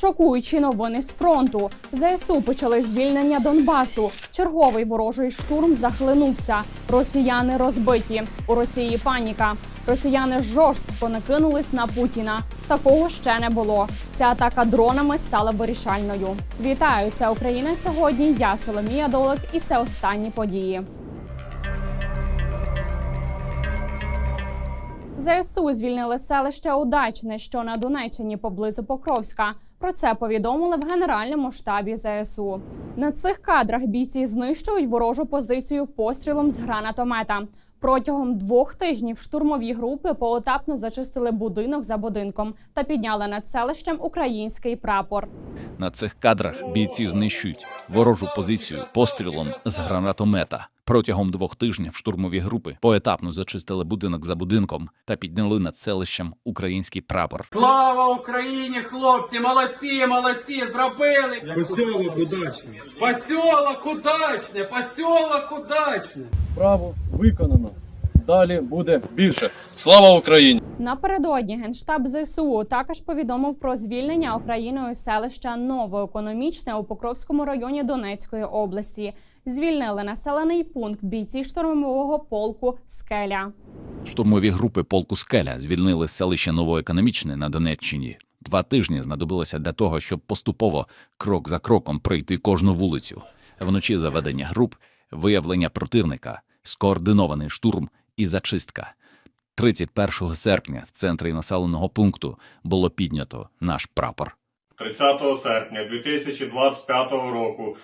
Шокуючі новини з фронту. ЗСУ почали звільнення Донбасу. Черговий ворожий штурм захлинувся. Росіяни розбиті. У Росії паніка. Росіяни жорстко накинулись на Путіна. Такого ще не було. Ця атака дронами стала вирішальною. Вітаю, це Україна сьогодні. Я Соломія Долик, і це останні події. ЗСУ звільнили селище Удачне, що на Донеччині поблизу Покровська. Про це повідомили в Генеральному штабі ЗСУ. На цих кадрах бійці знищують ворожу позицію пострілом з гранатомета. Протягом двох тижнів штурмові групи поетапно зачистили будинок за будинком та підняли над селищем український прапор. На цих кадрах бійці знищують ворожу позицію пострілом з гранатомета. Протягом двох тижнів штурмові групи поетапно зачистили будинок за будинком та підняли над селищем український прапор. Слава Україні, хлопці! Молодці, молодці! Зробили! Поселок удачний. Посілок удачне! Посілок удачне! Справу виконано. Далі буде більше. Слава Україні! Напередодні генштаб ЗСУ також повідомив про звільнення Україною селища Новоекономічне у Покровському районі Донецької області. Звільнили населений пункт бійці штурмового полку Скеля. Штурмові групи полку Скеля звільнили селище Новоекономічне на Донеччині. Два тижні знадобилося для того, щоб поступово, крок за кроком, пройти кожну вулицю. Вночі заведення груп, виявлення противника, скоординований штурм і зачистка. 31 серпня в центрі населеного пункту було піднято наш прапор. 30 серпня 2025 року.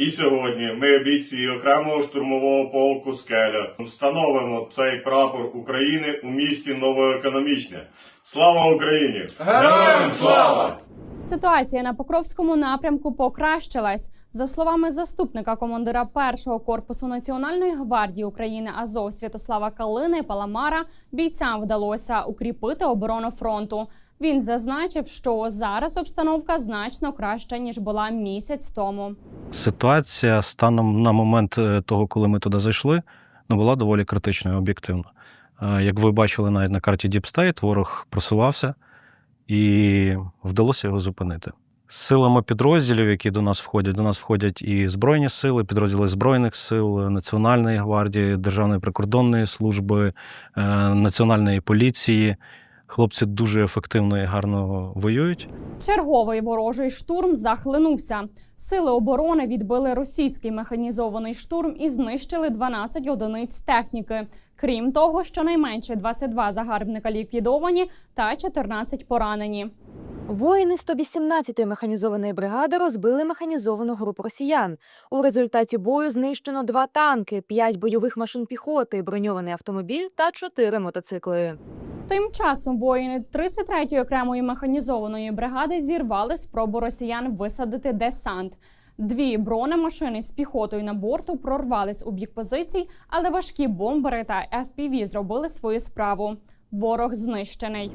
І сьогодні ми, бійці окремого штурмового полку Скеля, встановимо цей прапор України у місті Новоекономічне. Слава Україні! Героям слава! Ситуація на Покровському напрямку покращилась. За словами заступника командира першого корпусу Національної гвардії України Азов Святослава Калини Паламара, бійцям вдалося укріпити оборону фронту. Він зазначив, що зараз обстановка значно краща ніж була місяць тому. Ситуація станом на момент е, того, коли ми туди зайшли, ну, була доволі критичною об'єктивно. Як ви бачили навіть на карті State, ворог просувався і вдалося його зупинити. Силами підрозділів, які до нас входять, до нас входять і Збройні сили, підрозділи Збройних сил, Національної гвардії, Державної прикордонної служби, е, Національної поліції. Хлопці дуже ефективно і гарно воюють. Черговий ворожий штурм захлинувся. Сили оборони відбили російський механізований штурм і знищили 12 одиниць техніки. Крім того, щонайменше 22 загарбника ліквідовані та 14 поранені. Воїни 118-ї механізованої бригади розбили механізовану групу росіян. У результаті бою знищено два танки, п'ять бойових машин піхоти, броньований автомобіль та чотири мотоцикли. Тим часом воїни 33-ї окремої механізованої бригади зірвали спробу росіян висадити десант. Дві бронемашини з піхотою на борту прорвались у бік позицій, але важкі бомбери та FPV зробили свою справу. Ворог знищений.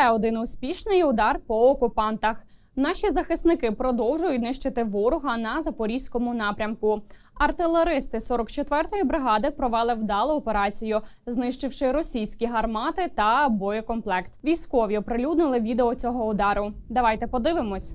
Ще один успішний удар по окупантах. Наші захисники продовжують нищити ворога на запорізькому напрямку. Артилеристи 44-ї бригади провели вдалу операцію, знищивши російські гармати та боєкомплект. Військові оприлюднили відео цього удару. Давайте подивимось.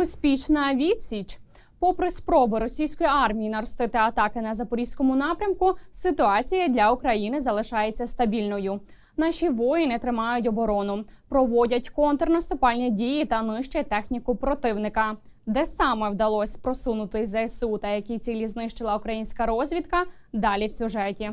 Успішна відсіч. Попри спроби російської армії наростити атаки на запорізькому напрямку, ситуація для України залишається стабільною. Наші воїни тримають оборону, проводять контрнаступальні дії та нищать техніку противника. Де саме вдалося просунути ЗСУ та які цілі знищила українська розвідка? Далі в сюжеті.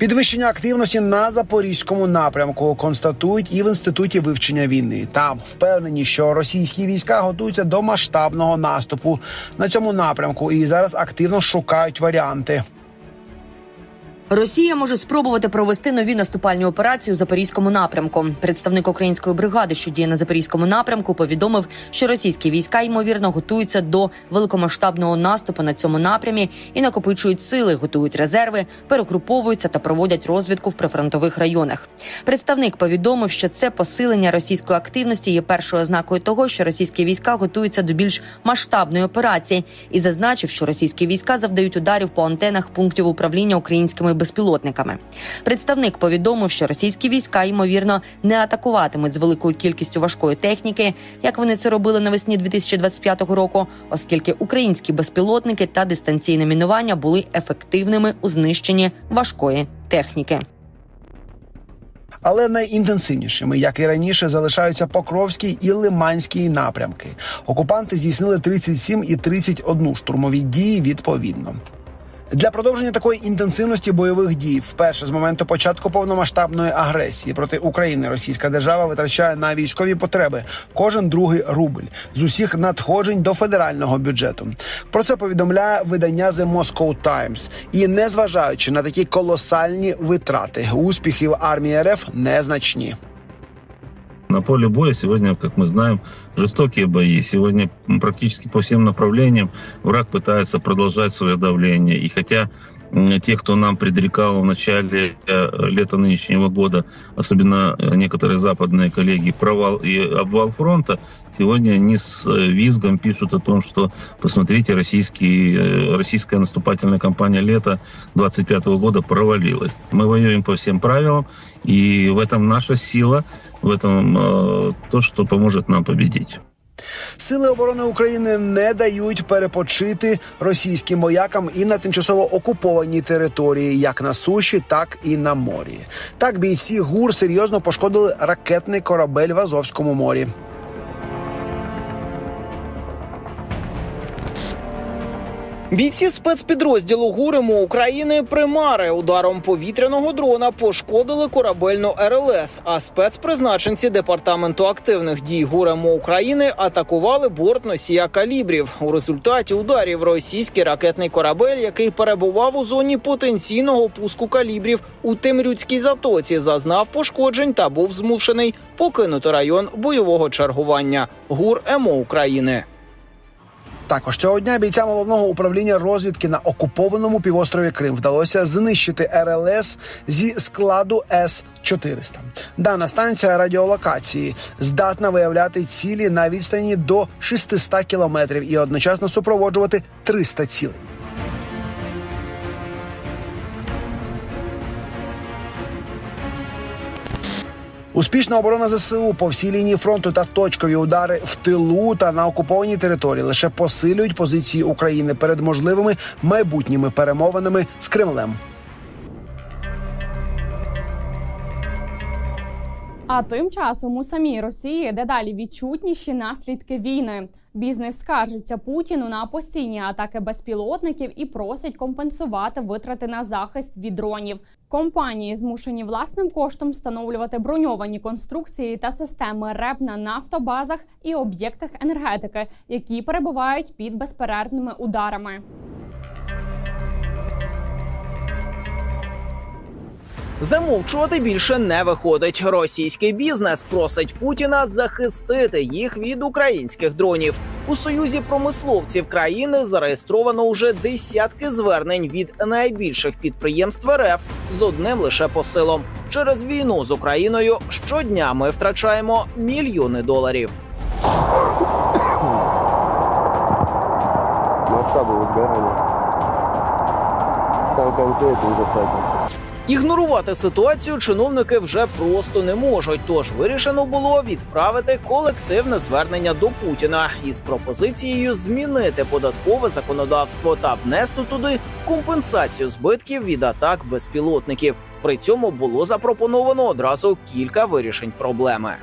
Підвищення активності на запорізькому напрямку констатують і в інституті вивчення війни. Там впевнені, що російські війська готуються до масштабного наступу на цьому напрямку і зараз активно шукають варіанти. Росія може спробувати провести нові наступальні операції у запорізькому напрямку. Представник української бригади, що діє на запорізькому напрямку, повідомив, що російські війська ймовірно готуються до великомасштабного наступу на цьому напрямі і накопичують сили, готують резерви, перегруповуються та проводять розвідку в прифронтових районах. Представник повідомив, що це посилення російської активності є першою ознакою того, що російські війська готуються до більш масштабної операції, і зазначив, що російські війська завдають ударів по антенах пунктів управління українськими безпілотниками. Представник повідомив, що російські війська ймовірно не атакуватимуть з великою кількістю важкої техніки, як вони це робили навесні 2025 року, оскільки українські безпілотники та дистанційне мінування були ефективними у знищенні важкої техніки. Але найінтенсивнішими, як і раніше, залишаються Покровський і Лиманський напрямки. Окупанти здійснили 37 і 31 штурмові дії відповідно. Для продовження такої інтенсивності бойових дій, вперше з моменту початку повномасштабної агресії проти України, Російська держава витрачає на військові потреби кожен другий рубль з усіх надходжень до федерального бюджету. Про це повідомляє видання The Moscow Times. І незважаючи на такі колосальні витрати, успіхи в армії РФ незначні. На поле боя сегодня, как мы знаем, жестокие бои. Сегодня практически по всем направлениям враг пытается продолжать свое давление. И хотя м, те, кто нам предрекал в начале э, лета нынешнего года, особенно э, некоторые западные коллеги, провал и обвал фронта, сегодня они с э, визгом пишут о том, что, посмотрите, российский, э, российская наступательная кампания лета 25 года провалилась. Мы воюем по всем правилам, и в этом наша сила, в этом э, то, что поможет нам победить. Сили оборони України не дають перепочити російським воякам і на тимчасово окупованій території, як на суші, так і на морі. Так бійці ГУР серйозно пошкодили ракетний корабель в Азовському морі. Бійці спецпідрозділу ГУРИМу України Примари ударом повітряного дрона пошкодили корабельну РЛС. А спецпризначенці департаменту активних дій ГУРИМу України атакували борт носія калібрів. У результаті ударів російський ракетний корабель, який перебував у зоні потенційного пуску калібрів у Темрюцькій затоці, зазнав пошкоджень та був змушений покинути район бойового чергування ГУР МО України. Також цього дня бійцям головного управління розвідки на окупованому півострові Крим вдалося знищити РЛС зі складу С 400 Дана станція радіолокації здатна виявляти цілі на відстані до 600 кілометрів і одночасно супроводжувати 300 цілей. Успішна оборона ЗСУ по всій лінії фронту та точкові удари в тилу та на окупованій території лише посилюють позиції України перед можливими майбутніми перемовинами з Кремлем. А тим часом у самій Росії дедалі відчутніші наслідки війни. Бізнес скаржиться Путіну на постійні атаки безпілотників і просить компенсувати витрати на захист від дронів. Компанії змушені власним коштом встановлювати броньовані конструкції та системи РЕП на нафтобазах і об'єктах енергетики, які перебувають під безперервними ударами. Замовчувати більше не виходить. Російський бізнес просить Путіна захистити їх від українських дронів. У союзі промисловців країни зареєстровано уже десятки звернень від найбільших підприємств РФ з одним лише посилом. Через війну з Україною щодня ми втрачаємо мільйони доларів. масштабы возгорания. Там конкретно недостаточно. Ігнорувати ситуацію чиновники вже просто не можуть. Тож вирішено було відправити колективне звернення до Путіна із пропозицією змінити податкове законодавство та внести туди компенсацію збитків від атак безпілотників. При цьому було запропоновано одразу кілька вирішень проблеми.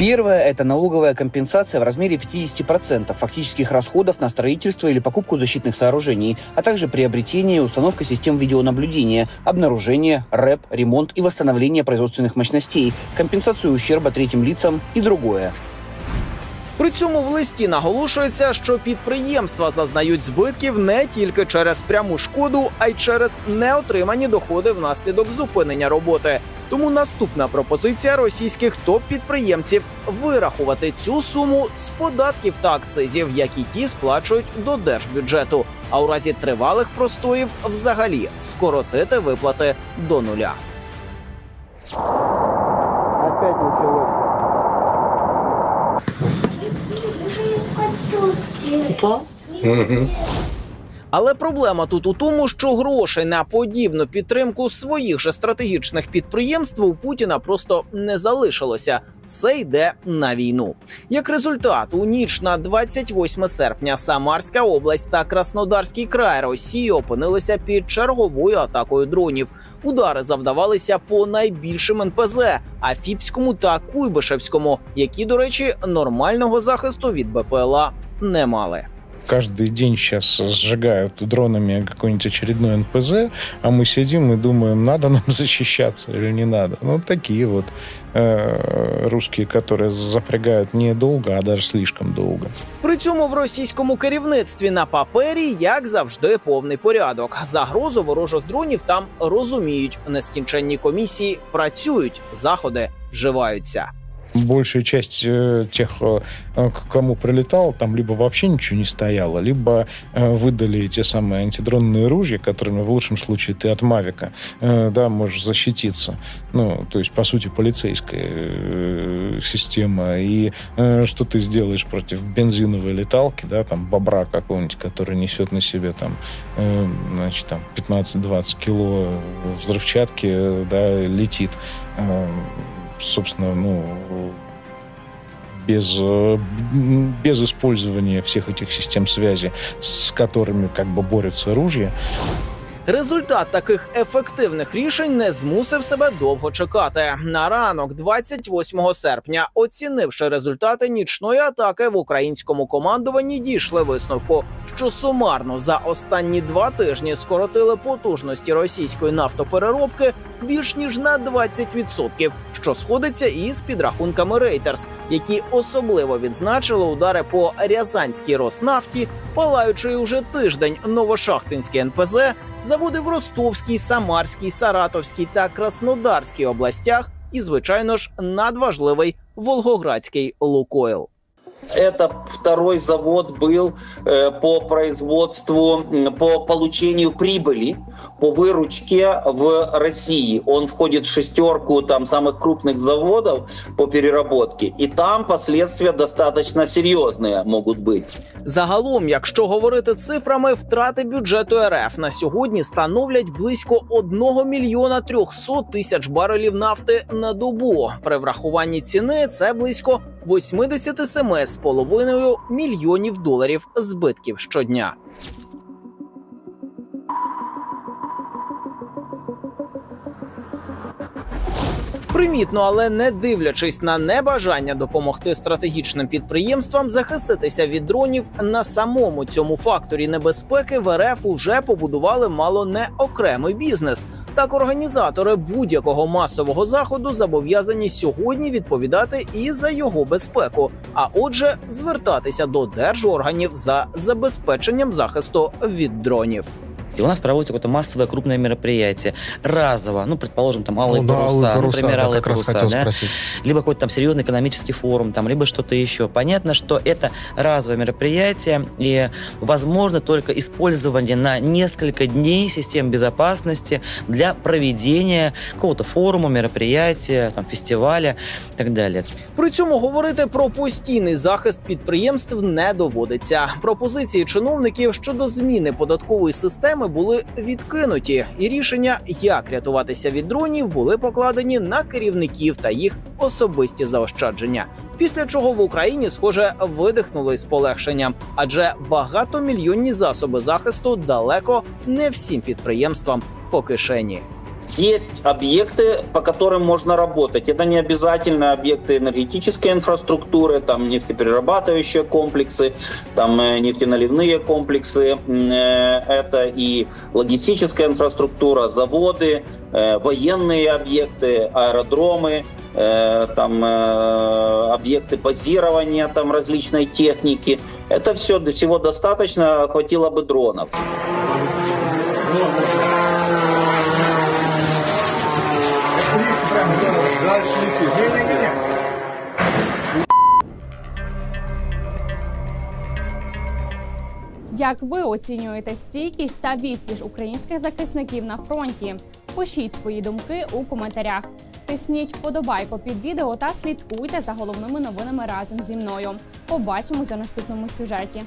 Первое – это налоговая компенсация в размере 50% фактических расходов на строительство или покупку защитных сооружений, а также приобретение и установка систем видеонаблюдения, обнаружение, рэп, ремонт и восстановление производственных мощностей, компенсацию ущерба третьим лицам и другое. При цьому в листі наголошується, що підприємства зазнають збитків не тільки через пряму шкоду, а й через неотримані доходи внаслідок зупинення роботи. Тому наступна пропозиція російських топ-підприємців вирахувати цю суму з податків та акцизів, які ті сплачують до держбюджету. А у разі тривалих простоїв взагалі скоротити виплати до нуля. Опять началось. Але проблема тут у тому, що грошей на подібну підтримку своїх же стратегічних підприємств у Путіна просто не залишилося. Все йде на війну. Як результат, у ніч на 28 серпня Самарська область та Краснодарський край Росії опинилися під черговою атакою дронів. Удари завдавалися по найбільшим НПЗ Афіпському та Куйбишевському, які, до речі, нормального захисту від БПЛА не мали. каждый день сейчас сжигают дронами какой-нибудь очередной НПЗ, а мы сидим и думаем, надо нам защищаться или не надо. Ну, такие вот э, русские, которые запрягают не долго, а даже слишком долго. При цьому в російському керівництві на папері, як завжди, повний порядок. Загрозу ворожих дронів там розуміють. Нескінченні комісії працюють, заходи вживаються. Большая часть э, тех, э, к кому прилетал, там либо вообще ничего не стояло, либо э, выдали те самые антидронные ружья, которыми в лучшем случае ты от Мавика, да, можешь защититься. Ну, то есть, по сути, полицейская система. И что ты сделаешь против бензиновой леталки, да, там, бобра какого-нибудь, который несет на себе там, значит, там 15-20 кило взрывчатки, да, летит. Э, собственно, ну, без, э, м, без использования всех этих систем связи, с которыми как бы борются ружья, Результат таких ефективних рішень не змусив себе довго чекати. На ранок, 28 серпня, оцінивши результати нічної атаки в українському командуванні, дійшли висновку, що сумарно за останні два тижні скоротили потужності російської нафтопереробки більш ніж на 20%, що сходиться із підрахунками Reuters, які особливо відзначили удари по Рязанській Роснафті, палаючи уже тиждень Новошахтинський НПЗ, заводи в Ростовській, Самарській, Саратовській та Краснодарській областях, і, звичайно ж, надважливий Волгоградський Лукойл. Это второй завод был э, по производству, м, по получению прибыли, по выручке в России. Он входит в шестерку там самых крупных заводов по переработке. И там последствия достаточно серьезные могут быть. Загалом, якщо говорити цифрами, втрати бюджету РФ на сьогодні становлять близько 1 мільйона 300 тисяч барелів нафти на добу. При врахуванні ціни це близько 87,5 мільйонів доларів збитків щодня. Примітно, але не дивлячись на небажання допомогти стратегічним підприємствам захиститися від дронів на самому цьому факторі небезпеки в РФ уже побудували мало не окремий бізнес. Так, організатори будь-якого масового заходу зобов'язані сьогодні відповідати і за його безпеку, а отже, звертатися до держорганів за забезпеченням захисту від дронів. И у нас проводится какое-то массовое крупное мероприятие. Разово, ну, предположим, там алые Ну да, паруса, алые паруса, например, да, алые как раз паруса, хотел да? спросить. либо какой-то там серьезный экономический форум, там, либо что-то еще. Понятно, что это разовое мероприятие, и возможно только использование на несколько дней систем безопасности для проведения какого-то форума, мероприятия, там, фестиваля и так далее. При цьому говорити про постійний захист підприємств не доводиться. Пропозиції чиновників щодо зміни податкової системи теми були відкинуті, і рішення, як рятуватися від дронів, були покладені на керівників та їх особисті заощадження. Після чого в Україні, схоже, видихнули з полегшенням, адже багатомільйонні засоби захисту далеко не всім підприємствам по кишені. Есть объекты, по которым можно работать. Это не обязательно объекты энергетической инфраструктуры, там нефтеперерабатывающие комплексы, там э, нефтеналивные комплексы. Э, Это и логистическая инфраструктура, заводы, э, военные объекты, аэродромы, там объекты базирования там различной техники. Это все до всего достаточно, хватило бы дронов. Як ви оцінюєте стійкість та відсіч українських захисників на фронті? Пишіть свої думки у коментарях. Тисніть вподобайку під відео та слідкуйте за головними новинами разом зі мною. Побачимося у наступному сюжеті.